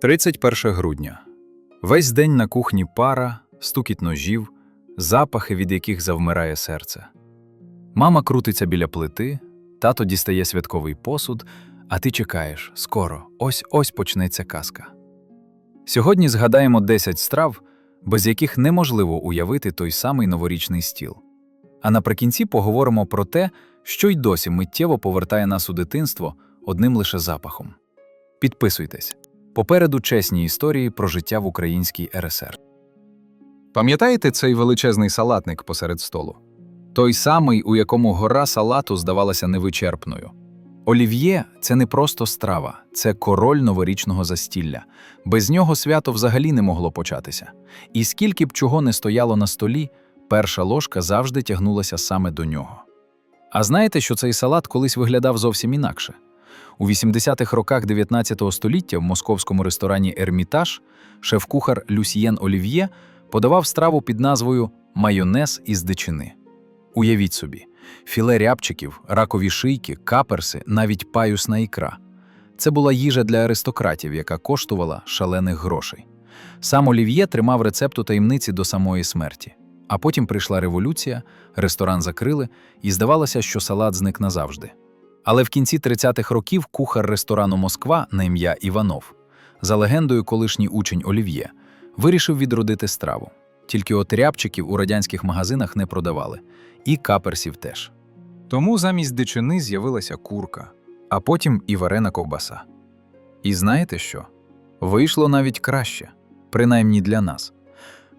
31 грудня. Весь день на кухні пара, стукіт ножів, запахи, від яких завмирає серце. Мама крутиться біля плити, тато дістає святковий посуд, а ти чекаєш скоро, ось ось почнеться казка. Сьогодні згадаємо 10 страв, без яких неможливо уявити той самий новорічний стіл. А наприкінці поговоримо про те, що й досі миттєво повертає нас у дитинство одним лише запахом. Підписуйтесь. Попереду чесні історії про життя в українській РСР. Пам'ятаєте цей величезний салатник посеред столу? Той самий, у якому гора салату здавалася невичерпною. Олів'є це не просто страва, це король новорічного застілля. Без нього свято взагалі не могло початися. І скільки б чого не стояло на столі, перша ложка завжди тягнулася саме до нього. А знаєте, що цей салат колись виглядав зовсім інакше? У 80-х роках 19 століття в московському ресторані Ермітаж шеф-кухар Люсьєн Олів'є подавав страву під назвою майонез із дичини. Уявіть собі, філе рябчиків, ракові шийки, каперси, навіть паюсна ікра. Це була їжа для аристократів, яка коштувала шалених грошей. Сам Олів'є тримав рецепту таємниці до самої смерті. А потім прийшла революція, ресторан закрили, і здавалося, що салат зник назавжди. Але в кінці 30-х років кухар ресторану Москва на ім'я Іванов, за легендою колишній учень Олів'є, вирішив відродити страву. Тільки от рябчиків у радянських магазинах не продавали, і каперсів теж. Тому замість дичини з'явилася курка, а потім і варена ковбаса. І знаєте що? Вийшло навіть краще, принаймні для нас.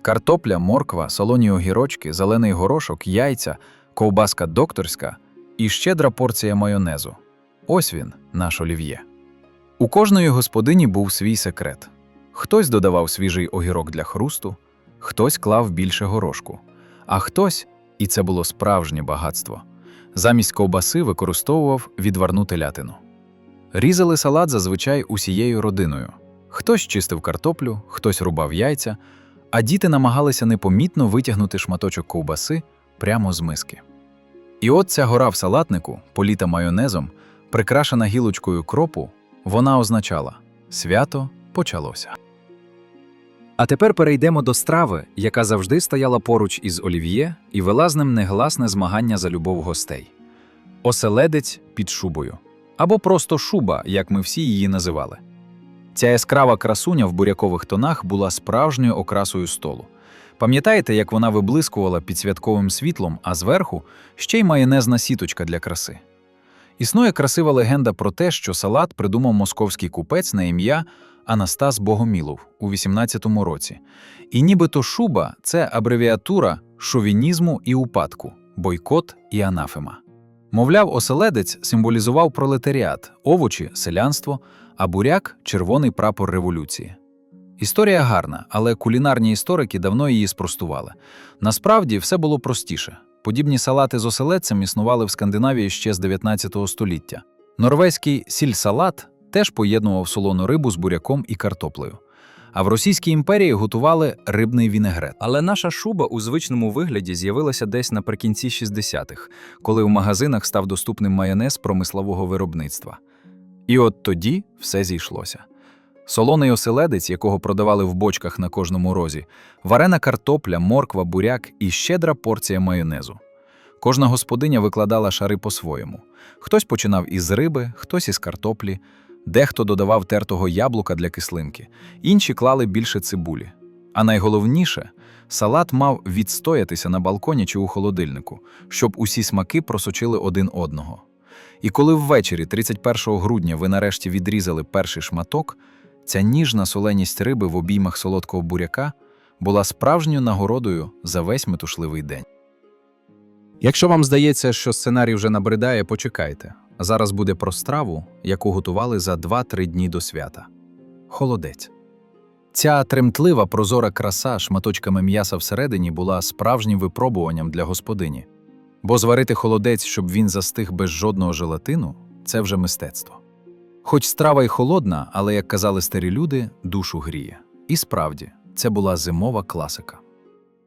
Картопля, морква, солоні огірочки, зелений горошок, яйця, ковбаска докторська і щедра порція майонезу. Ось він, наш олів'є. У кожної господині був свій секрет. Хтось додавав свіжий огірок для хрусту, хтось клав більше горошку, а хтось, і це було справжнє багатство, замість ковбаси використовував відварну телятину. Різали салат зазвичай усією родиною. Хтось чистив картоплю, хтось рубав яйця, а діти намагалися непомітно витягнути шматочок ковбаси прямо з миски. І от ця гора в салатнику, політа майонезом, прикрашена гілочкою кропу, вона означала свято почалося. А тепер перейдемо до страви, яка завжди стояла поруч із олів'є і вела з ним негласне змагання за любов гостей. Оселедець під шубою. Або просто шуба, як ми всі її називали. Ця яскрава красуня в бурякових тонах була справжньою окрасою столу. Пам'ятаєте, як вона виблискувала під святковим світлом, а зверху ще й майонезна сіточка для краси? Існує красива легенда про те, що салат придумав московський купець на ім'я Анастас Богомілов у 18-му році. І нібито шуба це абревіатура шовінізму і упадку, бойкот і анафема. Мовляв, оселедець символізував пролетаріат, овочі селянство, а буряк червоний прапор революції. Історія гарна, але кулінарні історики давно її спростували. Насправді все було простіше. Подібні салати з оселедцем існували в Скандинавії ще з 19 століття. Норвезький сіль-салат теж поєднував солону рибу з буряком і картоплею. А в Російській імперії готували рибний вінегрет. Але наша шуба у звичному вигляді з'явилася десь наприкінці 60-х, коли в магазинах став доступним майонез промислового виробництва. І от тоді все зійшлося. Солоний оселедець, якого продавали в бочках на кожному розі, варена картопля, морква, буряк і щедра порція майонезу. Кожна господиня викладала шари по-своєму. Хтось починав із риби, хтось із картоплі, дехто додавав тертого яблука для кислинки, інші клали більше цибулі. А найголовніше, салат мав відстоятися на балконі чи у холодильнику, щоб усі смаки просочили один одного. І коли ввечері, 31 грудня, ви нарешті відрізали перший шматок, ця ніжна соленість риби в обіймах солодкого буряка була справжньою нагородою за весь метушливий день. Якщо вам здається, що сценарій вже набридає, почекайте. Зараз буде про страву, яку готували за 2-3 дні до свята. Холодець. Ця тремтлива прозора краса шматочками м'яса всередині була справжнім випробуванням для господині. Бо зварити холодець, щоб він застиг без жодного желатину це вже мистецтво. Хоч страва й холодна, але, як казали старі люди, душу гріє. І справді, це була зимова класика.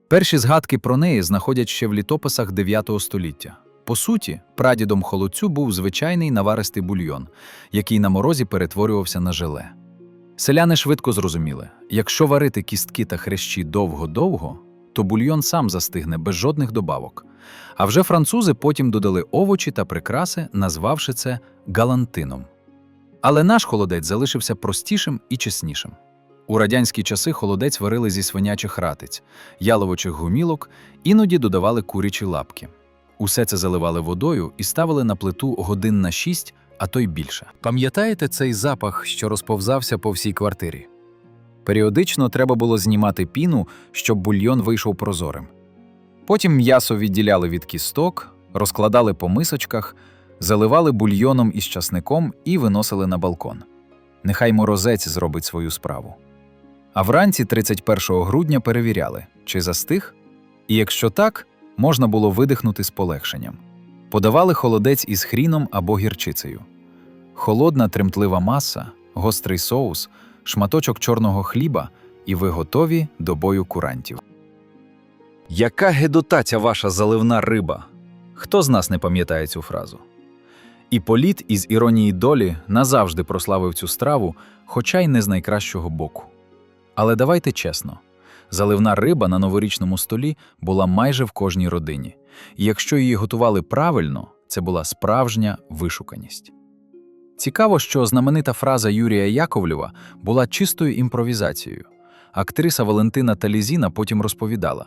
Перші згадки про неї знаходять ще в літописах 9 століття. По суті, прадідом холодцю був звичайний наваристий бульйон, який на морозі перетворювався на желе. Селяни швидко зрозуміли, якщо варити кістки та хрящі довго-довго, то бульйон сам застигне без жодних добавок. А вже французи потім додали овочі та прикраси, назвавши це галантином. Але наш холодець залишився простішим і чеснішим. У радянські часи холодець варили зі свинячих ратиць, яловочих гумілок, іноді додавали курячі лапки. Усе це заливали водою і ставили на плиту годин на шість, а то й більше. Пам'ятаєте цей запах, що розповзався по всій квартирі? Періодично треба було знімати піну, щоб бульйон вийшов прозорим. Потім м'ясо відділяли від кісток, розкладали по мисочках, заливали бульйоном із часником і виносили на балкон. Нехай морозець зробить свою справу. А вранці 31 грудня перевіряли, чи застиг, і якщо так, можна було видихнути з полегшенням. Подавали холодець із хріном або гірчицею. Холодна тремтлива маса, гострий соус, шматочок чорного хліба, і ви готові до бою курантів. Яка гедота ця ваша заливна риба? Хто з нас не пам'ятає цю фразу? І політ із іронії долі назавжди прославив цю страву, хоча й не з найкращого боку. Але давайте чесно: заливна риба на новорічному столі була майже в кожній родині, і якщо її готували правильно, це була справжня вишуканість. Цікаво, що знаменита фраза Юрія Яковлєва була чистою імпровізацією. Актриса Валентина Талізіна потім розповідала: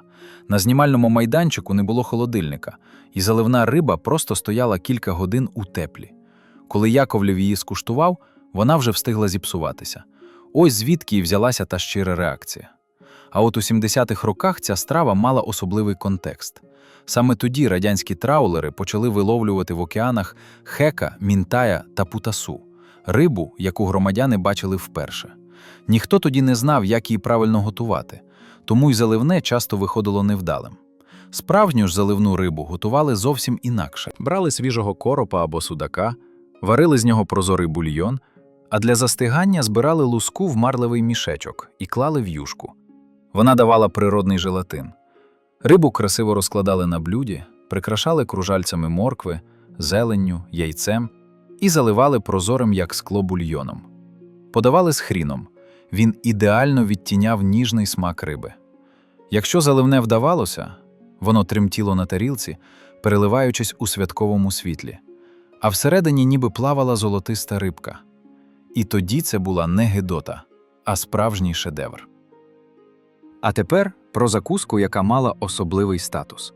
на знімальному майданчику не було холодильника, і заливна риба просто стояла кілька годин у теплі. Коли Яковлєв її скуштував, вона вже встигла зіпсуватися. Ось звідки і взялася та щира реакція. А от у 70-х роках ця страва мала особливий контекст. Саме тоді радянські траулери почали виловлювати в океанах хека, мінтая та путасу рибу, яку громадяни бачили вперше. Ніхто тоді не знав, як її правильно готувати, тому й заливне часто виходило невдалим. Справжню ж заливну рибу готували зовсім інакше: брали свіжого коропа або судака, варили з нього прозорий бульйон, а для застигання збирали луску в марливий мішечок і клали в юшку. Вона давала природний желатин. Рибу красиво розкладали на блюді, прикрашали кружальцями моркви, зеленню, яйцем і заливали прозорим як скло бульйоном. Подавали з хріном. Він ідеально відтіняв ніжний смак риби. Якщо заливне вдавалося, воно тремтіло на тарілці, переливаючись у святковому світлі, а всередині ніби плавала золотиста рибка. І тоді це була не гидота, а справжній шедевр. А тепер про закуску, яка мала особливий статус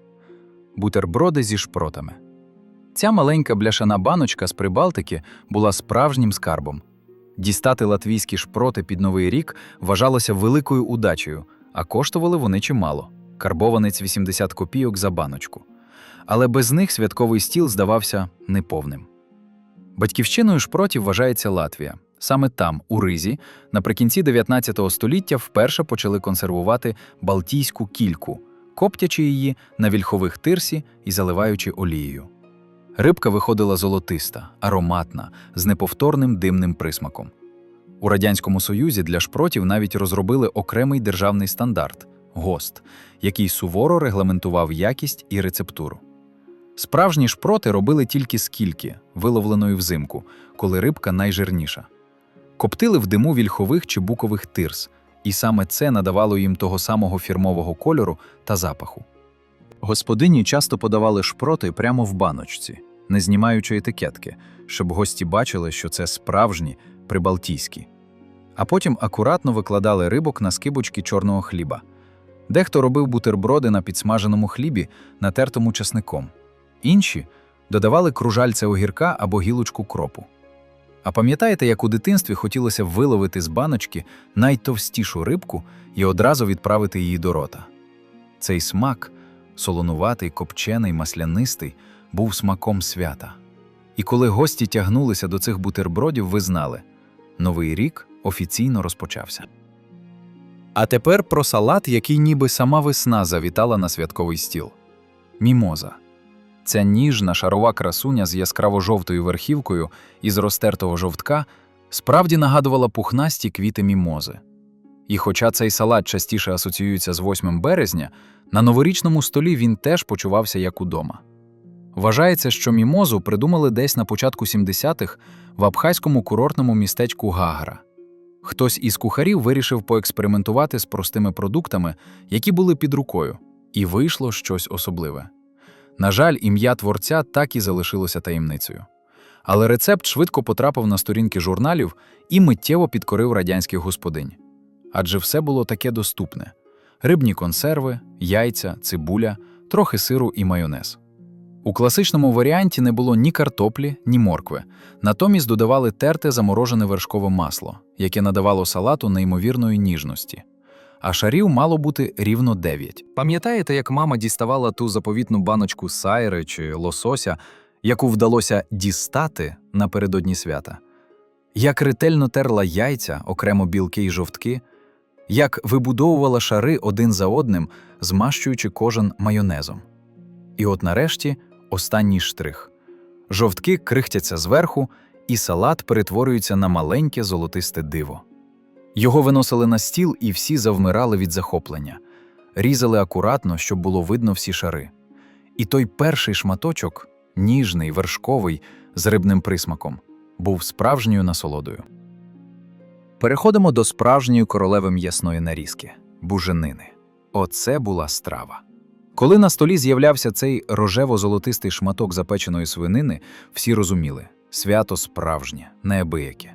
бутерброди зі шпротами. Ця маленька бляшана баночка з Прибалтики була справжнім скарбом. Дістати латвійські шпроти під Новий рік вважалося великою удачею, а коштували вони чимало карбованець 80 копійок за баночку. Але без них святковий стіл здавався неповним. Батьківщиною шпротів вважається Латвія. Саме там, у Ризі, наприкінці 19 століття вперше почали консервувати балтійську кільку, коптячи її на вільхових тирсі і заливаючи олією. Рибка виходила золотиста, ароматна, з неповторним димним присмаком. У Радянському Союзі для шпротів навіть розробили окремий державний стандарт ГОСТ, який суворо регламентував якість і рецептуру. Справжні шпроти робили тільки з кільки, виловленої взимку, коли рибка найжирніша. Коптили в диму вільхових чи букових тирс, і саме це надавало їм того самого фірмового кольору та запаху. Господині часто подавали шпроти прямо в баночці, не знімаючи етикетки, щоб гості бачили, що це справжні прибалтійські. А потім акуратно викладали рибок на скибочки чорного хліба. Дехто робив бутерброди на підсмаженому хлібі, натертому часником. Інші додавали кружальця огірка або гілочку кропу. А пам'ятаєте, як у дитинстві хотілося виловити з баночки найтовстішу рибку і одразу відправити її до рота? Цей смак, солонуватий, копчений, маслянистий, був смаком свята. І коли гості тягнулися до цих бутербродів, ви знали Новий рік офіційно розпочався. А тепер про салат, який ніби сама весна завітала на святковий стіл. Мімоза. Ця ніжна шарова красуня з яскраво-жовтою верхівкою із розтертого жовтка справді нагадувала пухнасті квіти мімози. І хоча цей салат частіше асоціюється з 8 березня, на новорічному столі він теж почувався як удома. Вважається, що мімозу придумали десь на початку 70-х в абхазькому курортному містечку Гагра. Хтось із кухарів вирішив поекспериментувати з простими продуктами, які були під рукою, і вийшло щось особливе. На жаль, ім'я творця так і залишилося таємницею. Але рецепт швидко потрапив на сторінки журналів і миттєво підкорив радянських господинь. Адже все було таке доступне: рибні консерви, яйця, цибуля, трохи сиру і майонез. У класичному варіанті не було ні картоплі, ні моркви. Натомість додавали терте заморожене вершкове масло, яке надавало салату неймовірної ніжності. А шарів мало бути рівно 9. Пам'ятаєте, як мама діставала ту заповітну баночку сайри чи лосося, яку вдалося дістати напередодні свята? Як ретельно терла яйця, окремо білки й жовтки, як вибудовувала шари один за одним, змащуючи кожен майонезом. І от нарешті останній штрих. Жовтки крихтяться зверху, і салат перетворюється на маленьке золотисте диво. Його виносили на стіл, і всі завмирали від захоплення, різали акуратно, щоб було видно всі шари. І той перший шматочок, ніжний, вершковий, з рибним присмаком, був справжньою насолодою. Переходимо до справжньої королеви м'ясної нарізки буженини. Оце була страва. Коли на столі з'являвся цей рожево-золотистий шматок запеченої свинини, всі розуміли свято справжнє, неабияке.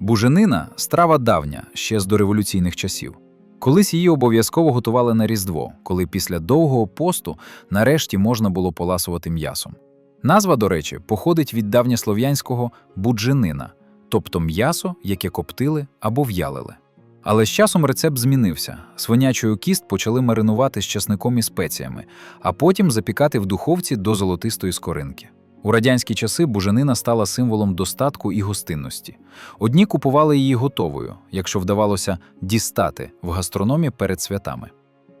Буженина страва давня, ще з дореволюційних часів. Колись її обов'язково готували на Різдво, коли після довгого посту нарешті можна було поласувати м'ясом. Назва, до речі, походить від давньослов'янського будженина, тобто м'ясо, яке коптили або в'ялили. Але з часом рецепт змінився. Свинячою кіст почали маринувати з часником і спеціями, а потім запікати в духовці до золотистої скоринки. У радянські часи буженина стала символом достатку і гостинності. Одні купували її готовою, якщо вдавалося дістати в гастрономі перед святами.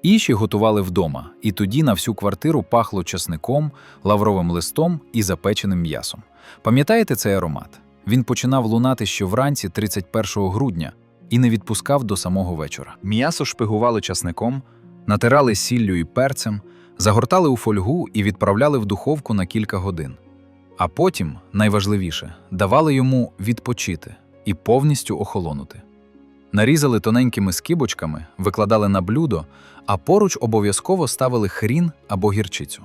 Інші готували вдома, і тоді на всю квартиру пахло часником, лавровим листом і запеченим м'ясом. Пам'ятаєте цей аромат? Він починав лунати ще вранці 31 грудня і не відпускав до самого вечора. М'ясо шпигували часником, натирали сіллю і перцем, загортали у фольгу і відправляли в духовку на кілька годин. А потім, найважливіше, давали йому відпочити і повністю охолонути. Нарізали тоненькими скибочками, викладали на блюдо, а поруч обов'язково ставили хрін або гірчицю.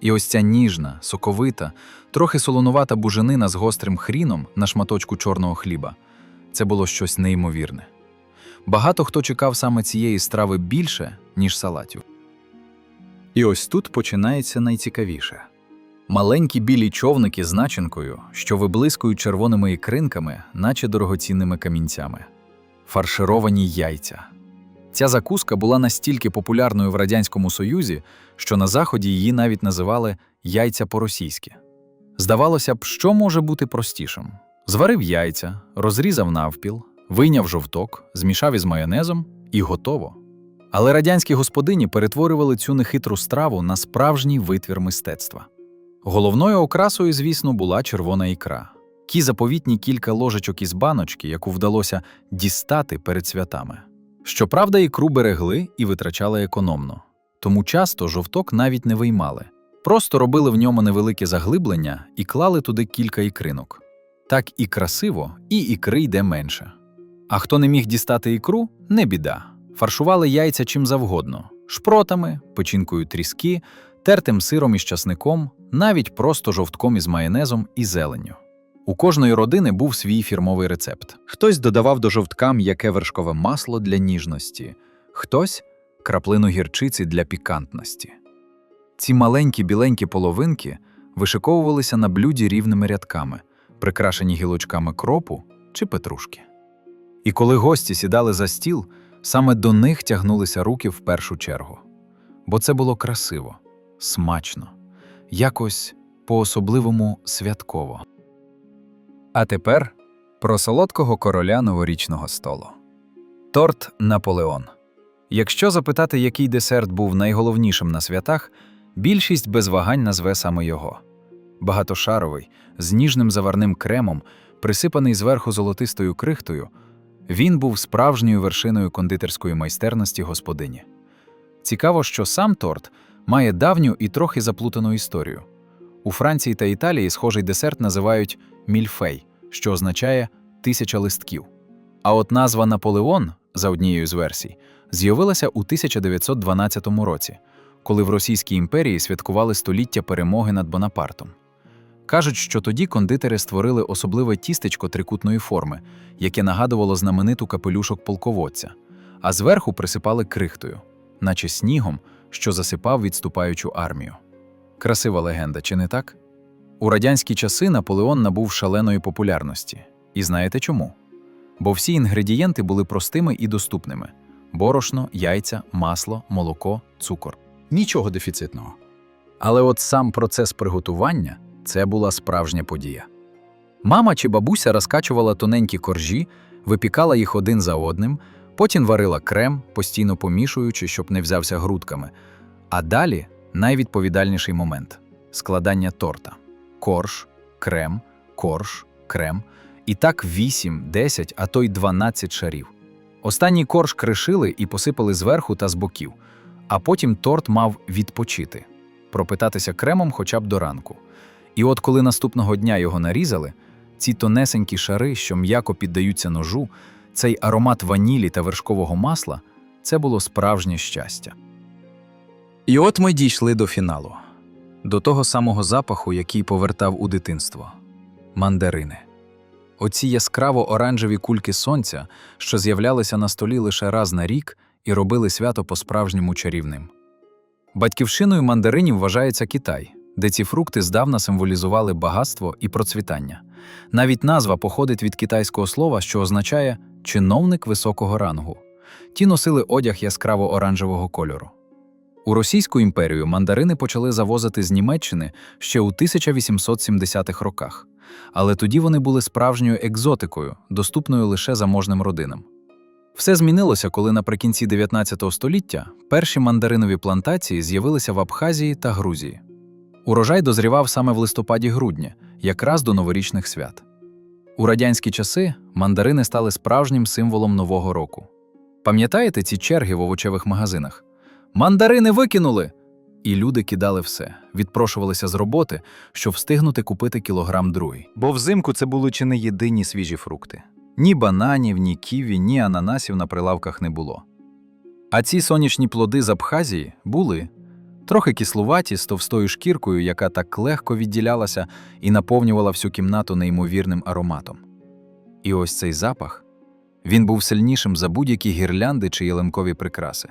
І ось ця ніжна, соковита, трохи солонувата буженина з гострим хріном на шматочку чорного хліба це було щось неймовірне. Багато хто чекав саме цієї страви більше, ніж салатів. І ось тут починається найцікавіше. Маленькі білі човники з начинкою, що виблискують червоними ікринками, наче дорогоцінними камінцями, фаршировані яйця. Ця закуска була настільки популярною в Радянському Союзі, що на Заході її навіть називали яйця по-російськи. Здавалося б, що може бути простішим: зварив яйця, розрізав навпіл, вийняв жовток, змішав із майонезом і готово. Але радянські господині перетворювали цю нехитру страву на справжній витвір мистецтва. Головною окрасою, звісно, була червона ікра. Ті заповітні кілька ложечок із баночки, яку вдалося дістати перед святами. Щоправда, ікру берегли і витрачали економно, тому часто жовток навіть не виймали, просто робили в ньому невелике заглиблення і клали туди кілька ікринок. Так і красиво, і ікри йде менше. А хто не міг дістати ікру, не біда. Фаршували яйця чим завгодно: шпротами, печінкою тріски, тертим сиром із часником, навіть просто жовтком із майонезом і зеленню. У кожної родини був свій фірмовий рецепт. Хтось додавав до жовтка м'яке вершкове масло для ніжності, хтось краплину гірчиці для пікантності. Ці маленькі біленькі половинки вишиковувалися на блюді рівними рядками, прикрашені гілочками кропу чи петрушки. І коли гості сідали за стіл, саме до них тягнулися руки в першу чергу. Бо це було красиво, смачно, якось по-особливому святково. А тепер про солодкого короля новорічного столу. Торт Наполеон. Якщо запитати, який десерт був найголовнішим на святах, більшість без вагань назве саме його. Багатошаровий, з ніжним заварним кремом, присипаний зверху золотистою крихтою, він був справжньою вершиною кондитерської майстерності господині. Цікаво, що сам торт має давню і трохи заплутану історію. У Франції та Італії схожий десерт називають мільфей, що означає тисяча листків. А от назва Наполеон, за однією з версій, з'явилася у 1912 році, коли в Російській імперії святкували століття перемоги над Бонапартом. Кажуть, що тоді кондитери створили особливе тістечко трикутної форми, яке нагадувало знамениту капелюшок полководця, а зверху присипали крихтою, наче снігом, що засипав відступаючу армію. Красива легенда, чи не так? У радянські часи Наполеон набув шаленої популярності. І знаєте чому? Бо всі інгредієнти були простими і доступними: борошно, яйця, масло, молоко, цукор. Нічого дефіцитного. Але от сам процес приготування це була справжня подія. Мама чи бабуся розкачувала тоненькі коржі, випікала їх один за одним, потім варила крем, постійно помішуючи, щоб не взявся грудками. А далі найвідповідальніший момент складання торта: корж, крем, корж, крем. І так 8, 10, а то й 12 шарів. Останній корж кришили і посипали зверху та з боків, а потім торт мав відпочити, пропитатися кремом хоча б до ранку. І от коли наступного дня його нарізали, ці тонесенькі шари, що м'яко піддаються ножу, цей аромат ванілі та вершкового масла це було справжнє щастя. І от ми дійшли до фіналу, до того самого запаху, який повертав у дитинство мандарини. Оці яскраво оранжеві кульки сонця, що з'являлися на столі лише раз на рік і робили свято по-справжньому чарівним. Батьківщиною мандаринів вважається Китай, де ці фрукти здавна символізували багатство і процвітання. Навіть назва походить від китайського слова, що означає чиновник високого рангу. Ті носили одяг яскраво оранжевого кольору. У Російську імперію мандарини почали завозити з Німеччини ще у 1870-х роках, але тоді вони були справжньою екзотикою, доступною лише заможним родинам. Все змінилося, коли наприкінці 19 століття перші мандаринові плантації з'явилися в Абхазії та Грузії. Урожай дозрівав саме в листопаді-грудні, якраз до новорічних свят. У радянські часи мандарини стали справжнім символом Нового року. Пам'ятаєте ці черги в овочевих магазинах? Мандарини викинули! І люди кидали все, відпрошувалися з роботи, щоб встигнути купити кілограм другий. Бо взимку це були чи не єдині свіжі фрукти. Ні бананів, ні ківі, ні ананасів на прилавках не було. А ці сонячні плоди з Абхазії були трохи кислуваті з товстою шкіркою, яка так легко відділялася і наповнювала всю кімнату неймовірним ароматом. І ось цей запах він був сильнішим за будь-які гірлянди чи ялинкові прикраси.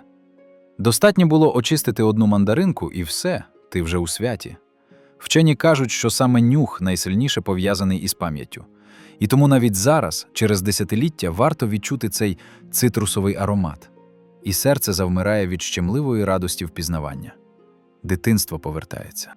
Достатньо було очистити одну мандаринку, і все, ти вже у святі. Вчені кажуть, що саме нюх найсильніше пов'язаний із пам'яттю. І тому навіть зараз, через десятиліття, варто відчути цей цитрусовий аромат, і серце завмирає від щемливої радості впізнавання. Дитинство повертається.